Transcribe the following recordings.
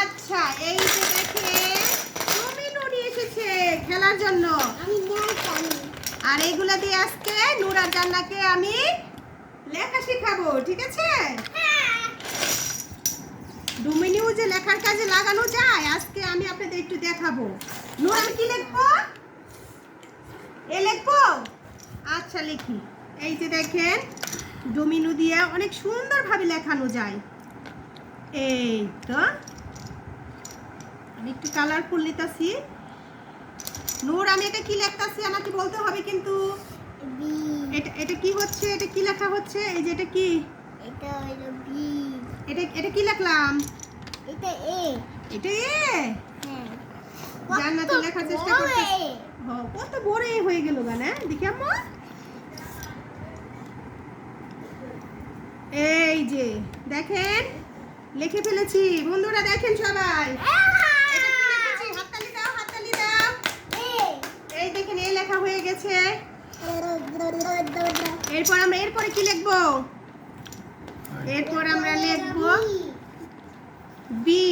আচ্ছা খেলার জন্য। আর এইগুলা দিয়ে আজকে নূর আর জান্নাকে আমি লেখা শেখাবো, ঠিক আছে? ডুমিনিউ যে লেখার কাজে লাগানো যায়, আজকে আমি আপনাদের একটু দেখাবো। নূর কি লিখব? এ লিখব আচ্ছা লিখি। এই যে দেখেন ডোমিনো দিয়ে অনেক সুন্দরভাবে লেখানো যায়। এই তো আমি একটু কালারফুল নিতেছি। নূর আমি এটা কি লেখতাছি আমাকে বলতে হবে কিন্তু। এটা এটা কি হচ্ছে? এটা কি লেখা হচ্ছে? এই যে এটা কি? এটা হলো বি এটা এটা কি লিখলাম? এটা এ। এটা এ? হ্যাঁ। জান্নাতে লেখার চেষ্টা করতে কত বড় এ হয়ে গেল গানা দেখি আম্মা। এই যে, দেখেন? লিখে ফেলেছি। বন্ধুরা, দেখেন সবাই। এই দেখেন এই লেখা হয়ে গেছে। এরপর আমরা এরপরে কি লিখব? এরপর আমরা লিখব বি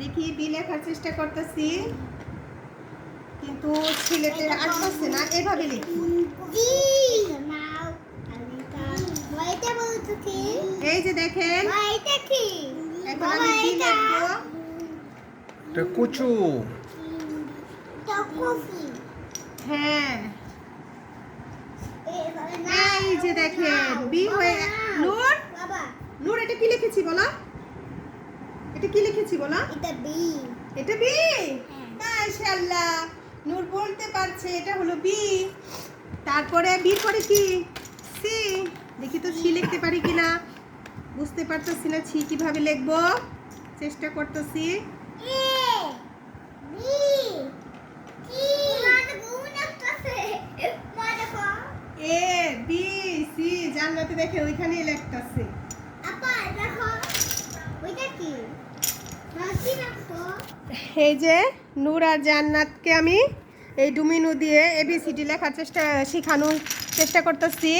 দেখি বি লেখার চেষ্টা করতেছি। কিন্তু ছেলেতে আসতেছে না, এভাবে লিখি এই যে দেখেন। এখন আমি বি লিখব এটা কুচু। হ্যাঁ। এই যে দেখেন বি হয়ে নূর? নূর এটা কি লিখেছি বলো? এটা কি লিখেছি বলো? এটা বি মাশাআল্লাহ। নূর বলতে পারছে এটা হলো বি তারপরে বি পরে কি? সি। দেখি তো ছি লিখতে পারি কিনা? বুঝতে পারতেছি না ছি কীভাবে লিখব? চেষ্টা করতেছি। এ, বি, সি, জানলাতে দেখে ওইখানেই লেখতাছে। এই যে নূর আর জান্নাতকে আমি এই ডুমিনু দিয়ে এবিসিডি লেখার চেষ্টা, শেখানোর চেষ্টা করতেছি।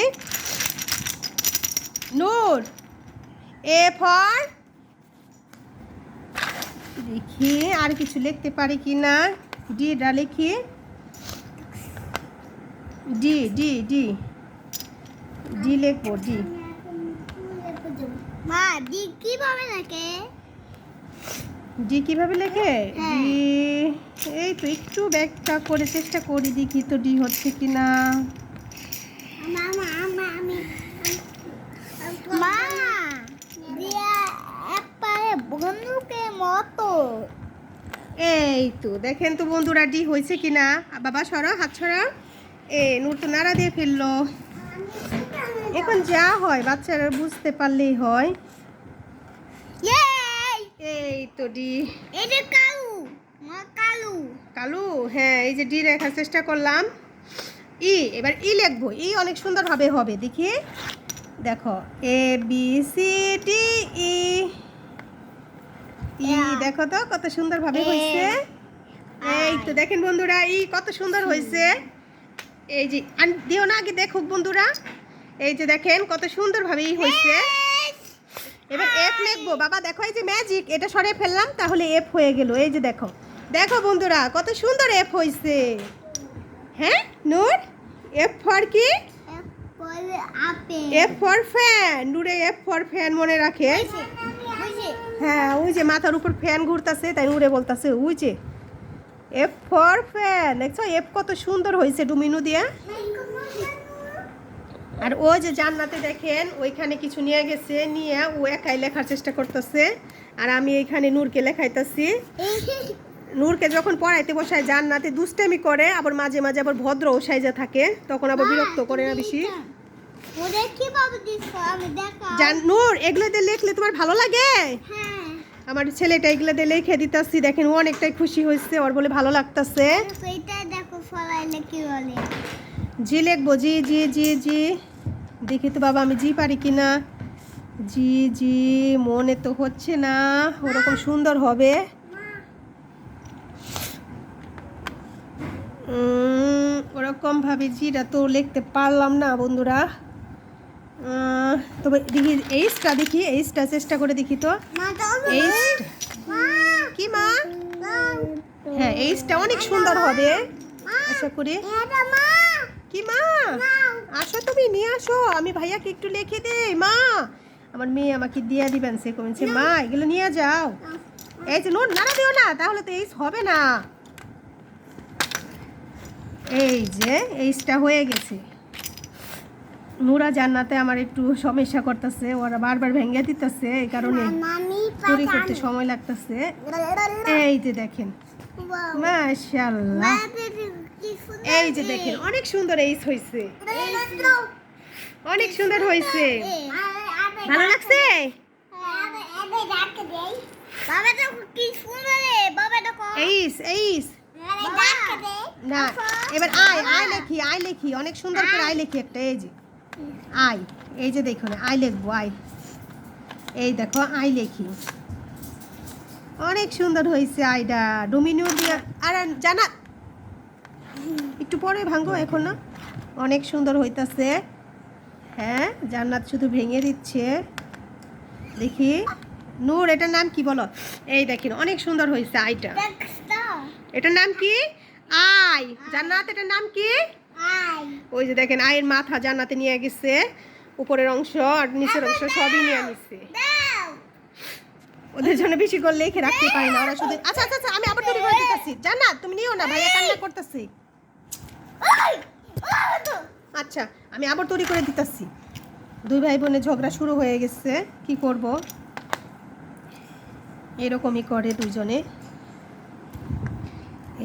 নূর। A for. দেখি আর কিছু লিখতে পারি কি না? ডিটা লিখি। D D D. ডি লিখব ডি। মা দি কীভাবে লাগে ডি কীভাবে লেখে? হ্যাঁ। ডি এই তো একটু ব্যাগটা করে চেষ্টা করি দেখি তো ডি হচ্ছে কি না। মামা মা আমি মা দিয়া একবারে বন্ধুকে মতো। এই তো দেখেন তো বন্ধুরা ডি হয়েছে কি না বাবা সরা হাত ছড়া এ নূর তো নাড়া দিয়ে ফেলল। এখন যা হয় বাচ্চারা বুঝতে পারলেই হয়। এই তো ডি। এটা কালু মা কালু। কালু হ্যাঁ এই যে ডি লেখার চেষ্টা করলাম। ই এবার ই লিখব। ই অনেক সুন্দরভাবে হবে দেখি। দেখো A B C D E E দেখো তো কত সুন্দরভাবে হয়েছে। এই তো দেখেন বন্ধুরা ই কত সুন্দর হয়েছে। এই যে দিও না আগে দেখুক বন্ধুরা। এই যে দেখেন কত সুন্দরভাবে ই হয়েছে। এবার এফ লিখব। বাবা দেখো এই যে ম্যাজিক এটা সরিয়ে ফেললাম তাহলে এফ হয়ে গেল। এই যে দেখো দেখো বন্ধুরা কত সুন্দর এফ হয়েছে। হ্যাঁ নূর? এফ ফর কি? আপেল। এফ ফর ফ্যান নূরে এফ ফর ফ্যান মনে রাখে। হ্যাঁ ওই যে মাথার উপর ফ্যান ঘুরতাছে তাই নূরে বলতাছে ওই যে। এফ ফর ফ্যান দেখছ এফ কত সুন্দর হয়েছে ডুমিনু দিয়া। আর ও যে জান্নাতে দেখেন ওইখানে কিছু নিয়ে গেছে নিয়ে ও একাই লেখার চেষ্টা করতেছে। আর আমি এইখানে নূরকে লেখাইতেছি। নূরকে যখন পড়াইতে বসায় জান্নাতে দুষ্টামি করে আবার মাঝে মাঝে আবার ভদ্র ও সাইজা থাকে তখন আবার বিরক্ত করে না বেশি। নূর এগুলো দিয়ে লিখলে তোমার ভালো লাগে? হ্যাঁ। আমার ছেলেটা এগুলো দিয়ে লিখে দিতেছি দেখেন ও অনেকটাই খুশি হয়েছে ওর বলে ভালো লাগতেছে। জি লিখব জি জি জি জি। দেখি তো বাবা আমি জি পারি কি না জি জি মনে তো হচ্ছে না ওরকম সুন্দর হবে। উম, ওরকম রকমভাবে জিরা তো লিখতে পারলাম না বন্ধুরা। তবে দেখি এইসটা দেখি এইসটা চেষ্টা করে দেখি তো। মা কি মা? হ্যাঁ এইসটা অনেক সুন্দর হবে। আশা করি। কি মা? আসো তুমি নিয়ে আসো। আমি ভাইয়াকে একটু লিখে দেই। মা আমার মেয়ে আমাকে দিয়ে দিবেন সে কমেছে মা এগুলো নিয়ে যাও। এই যে নোট নাড়া দিও না তাহলে তো এইস হবে না। এই যে এইসটা হয়ে গেছে। নুরা জান্নাতে আমার একটু সমস্যা করতেছে ওরা বারবার ভেঙে দিতেছে এই কারণে চুরি করতে সময় লাগতেছে। এই যে দেখেন। মাশাআল্লাহ। এই যে দেখেন অনেক সুন্দর এইস হয়েছে অনেক সুন্দর হয়েছে ভালো লাগছে? এইস এইস। না এবার আয় আয় লেখি আয় লেখি। অনেক সুন্দর করে আয় লেখি একটা এই যে। আয় এই যে দেখুন আই লিখব আই। এই দেখো আই লেখি। অনেক সুন্দর হয়েছে আইডা ডোমিনিও দিয়া। আর জানা একটু পরে ভাঙো এখন না? অনেক সুন্দর হইতাছে। হ্যাঁ জান্নাত শুধু ভেঙে দিচ্ছে। দেখি। নূর এটার নাম কি বলো? এই দেখেন অনেক সুন্দর হয়েছে আইটা। এটার নাম কি? আই। জান্নাত এটার নাম কি? আই ওই যে দেখেন আয়ের মাথা জান্নাতে নিয়ে গেছে, উপরের অংশ আর নিচের অংশ সবই নিয়ে নিচ্ছে ওদের জন্য বেশি করে লিখে রাখতে পারি না ওরা শুধু আচ্ছা আচ্ছা আচ্ছা আমি আবার তৈরি করে দিতেছি জান্নাত, তুমি নিও না, ভাইয়া কান্না করতেছি। আচ্ছা আমি আবার তৈরি করে দিতেছি। দুই ভাই বোনের ঝগড়া শুরু হয়ে গেছে, কি করব? এরকমই করে দুজনে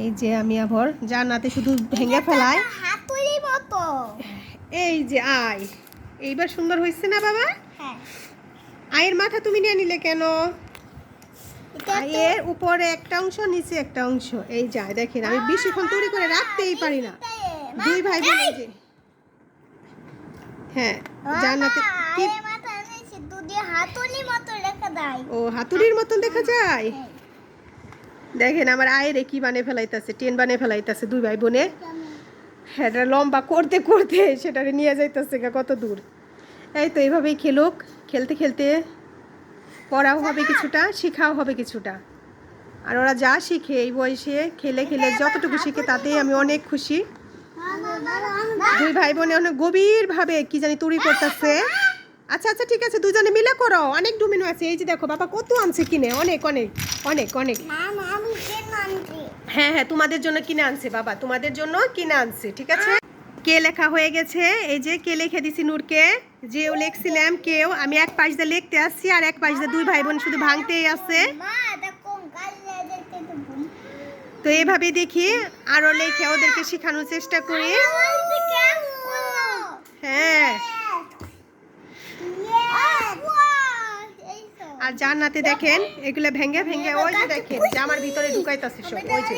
এই যে আমি আবার জান্নাতে শুধু ভেঙে ফেলায় এই যে আয়। এইবার সুন্দর হয়েছে না বাবা? হ্যাঁ। আয়ের মাথা তুমি নিয়ে নিলে কেন? আয়ের উপরে একটা অংশ নিচে একটা অংশ। এই যায় দেখেন আমি বেশিক্ষণ তৈরি করে রাখতেই পারি না। দুই ভাই বোন যে। হ্যাঁ জান্নাতে কি ও হাতুড়ির মতন দেখা যায়? দেখেন আমার আয়ের কি বানিয়ে ফেলাইতেছে টেন বানিয়ে ফেলাইতেছে দুই ভাই বোনে। এটা লম্বা করতে করতে সেটারে নিয়ে যাইতেছে কত দূর। এই তো এইভাবেই খেলুক। খেলতে খেলতে পড়াও হবে কিছুটা, শেখাও হবে কিছুটা। আর ওরা যা শিখে এই বয়সে খেলে খেলে যতটুকু শিখে তাতেই আমি অনেক খুশি। দুই ভাই বোনে অনেক গভীরভাবে কি জানি তৈরি করতেছে। আচ্ছা আচ্ছা ঠিক আছে, দুজনে মিলে করো। অনেক ডুমিনো আছে। এই যে দেখো, বাবা কত আনছে কিনে। অনেক অনেক অনেক অনেক। হ্যাঁ হ্যাঁ তোমাদের জন্য কিনে আনছে বাবা। তোমাদের জন্য কিনে আনছে ঠিক আছে? কে লেখা হয়ে গেছে? এই যে কে লিখে দিছি নূরকে? যেও লিখছিলাম কেউ আমি এক পাশ দিয়ে লিখতে আসছি আর এক পাশ দিয়ে দুই ভাই বোন শুধু ভাঙতেই আছে। তো এইভাবে দেখি আরও লেখে ওদেরকে শেখানোর চেষ্টা করি। হ্যাঁ এই তো আর জান্নাতে দেখেন, এগুলো ভেঙে ভেঙে ওই যে দেখেন, জামার ভিতরে ঢুকাইতেছে সব, ওই যে।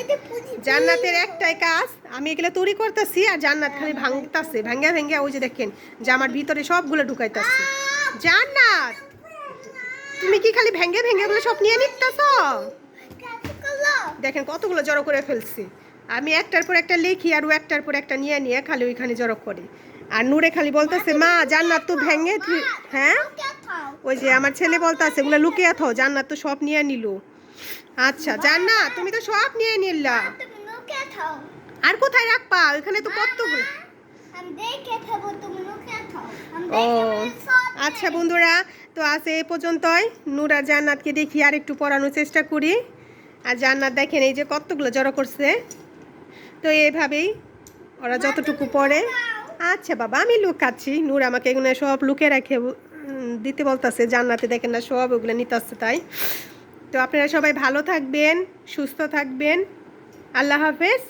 জান্নাতের একটাই কাজ, আমি এগুলো তৈরি করতেছি আর জান্নাত খালি ভাঙতাছে, ভেঙে ভেঙে ওই যে দেখেন, জামার ভিতরে সবগুলো ঢুকাইতেছে। জান্নাত! তুমি কি খালি ভেঙে ভেঙে ওগুলো সব নিয়ে নিতেছ? দেখেন কতগুলো জড়ো করে ফেলছি। আমি একটার পর একটা লিখি আর ও একটার পর একটা নিয়ে নিয়ে খালি ওইখানে জড়ো করে। আর নূরে খালি বলতেছে, মা, জান্নাত তো ভেঙে হ্যাঁ? ওই যে আমার ছেলে বলতে আছে এগুলো লুকিয়ে থাও জান্নাত তো সব নিয়ে নিল। আচ্ছা জান্নাত তুমি তো সব নিয়ে নিলা। আর কোথায় রাখবা? ওইখানে তো কতগুলো ও আচ্ছা বন্ধুরা তো আজ এ পর্যন্তই। নুরা জান্নাতকে দেখি আর একটু পড়ানোর চেষ্টা করি। আর জান্নাত দেখেন এই যে কতগুলো জড়ো করছে। তো এইভাবেই ওরা যতটুকু পড়ে। আচ্ছা বাবা আমি লুকাচ্ছি। নূর আমাকে এগুলো সব লুকে রাখে দিতে বলতেছে, জান্নাতে দেখেন না সব ওগুলো নিতে আসছে তাই। তো আপনারা সবাই ভালো থাকবেন, সুস্থ থাকবেন। আল্লাহ হাফেজ।